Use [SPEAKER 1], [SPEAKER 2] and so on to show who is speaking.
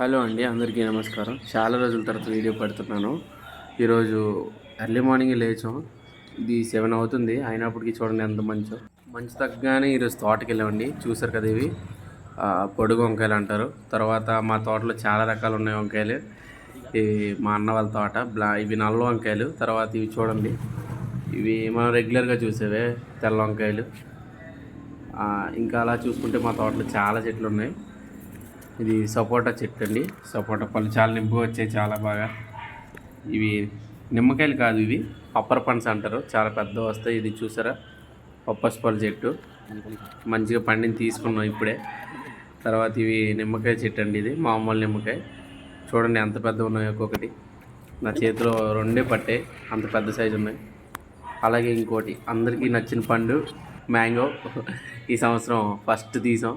[SPEAKER 1] Hello అండి అందరికీ నమస్కారం. చాలా రోజుల తర్వాత వీడియో పెడుతున్నాను. ఈరోజు ఎర్లీ మార్నింగ్ లేచాం. ఇది సెవెన్ అవుతుంది. అయినప్పటికీ చూడండి ఎంత మంచో. మంచు తగ్గగానే ఈరోజు తోటకి వెళ్ళామండి. చూసారు కదా ఇవి. పొడుగు వంకాయలు అంటారు. తర్వాత మా తోటలో చాలా రకాలు ఉన్నాయి వంకాయలు. ఇవి మా అన్న వాళ్ళ తోట బ్లా ఇవి నల్ల వంకాయలు. తర్వాత ఇవి చూడండి. ఇవి మనం రెగ్యులర్గా చూసేవే తెల్ల వంకాయలు. ఇంకా అలా చూసుకుంటే మా తోటలో చాలా చెట్లు ఉన్నాయి. ఇది సపోటా చెట్టు అండి. సపోటా పళ్ళు చాలా నింపుగా వచ్చాయి చాలా బాగా. ఇవి నిమ్మకాయలు కాదు ఇవి పప్పర్ పండ్స్ అంటారు. చాలా పెద్ద వస్తాయి ఇది చూసారా? పప్పస్ పళ్ళ చెట్టు. మంచిగా పండిని తీసుకున్నాం ఇప్పుడే. తర్వాత ఇవి నిమ్మకాయ చెట్టు అండి ఇది మామూలు నిమ్మకాయ. చూడండి ఎంత పెద్ద ఉన్నాయి ఒక్కొక్కటి. నా చేతిలో రెండే పట్టాయి అంత పెద్ద సైజు ఉన్నాయి. అలాగే ఇంకోటి అందరికీ నచ్చిన పండు మ్యాంగో. ఈ సంవత్సరం ఫస్ట్ తీసాం.